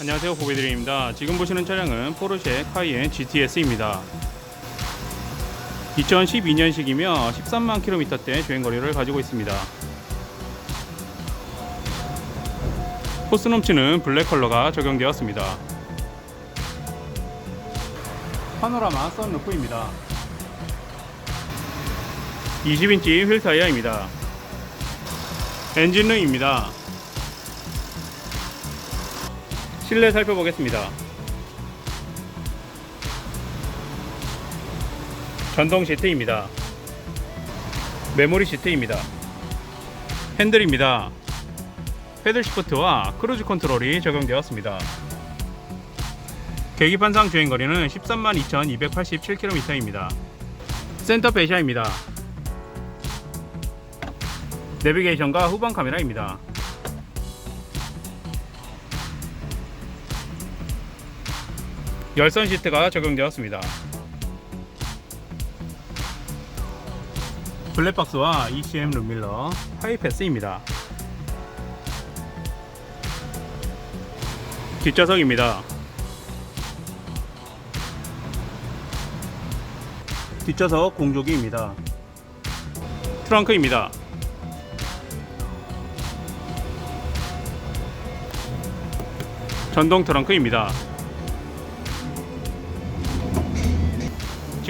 안녕하세요. 보배드림입니다. 지금 보시는 차량은 포르쉐 카이엔 GTS입니다. 2012년식이며 13만 킬로미터대 주행거리를 가지고 있습니다. 포스 넘치는 블랙 컬러가 적용되었습니다. 파노라마 썬루프입니다. 20인치 휠 타이어입니다. 엔진룸입니다 실내 살펴보겠습니다. 전동 시트입니다. 메모리 시트입니다. 핸들입니다. 패들 시프트와 크루즈 컨트롤이 적용되었습니다. 계기판상 주행거리는 13만 2287km입니다. 센터 배샤입니다. 내비게이션과 후방 카메라입니다. 열선 시트가 적용되었습니다. 블랙박스와 ECM 룸밀러, 하이패스입니다. 뒷좌석입니다. 뒷좌석 공조기입니다. 트렁크입니다. 전동 트렁크입니다.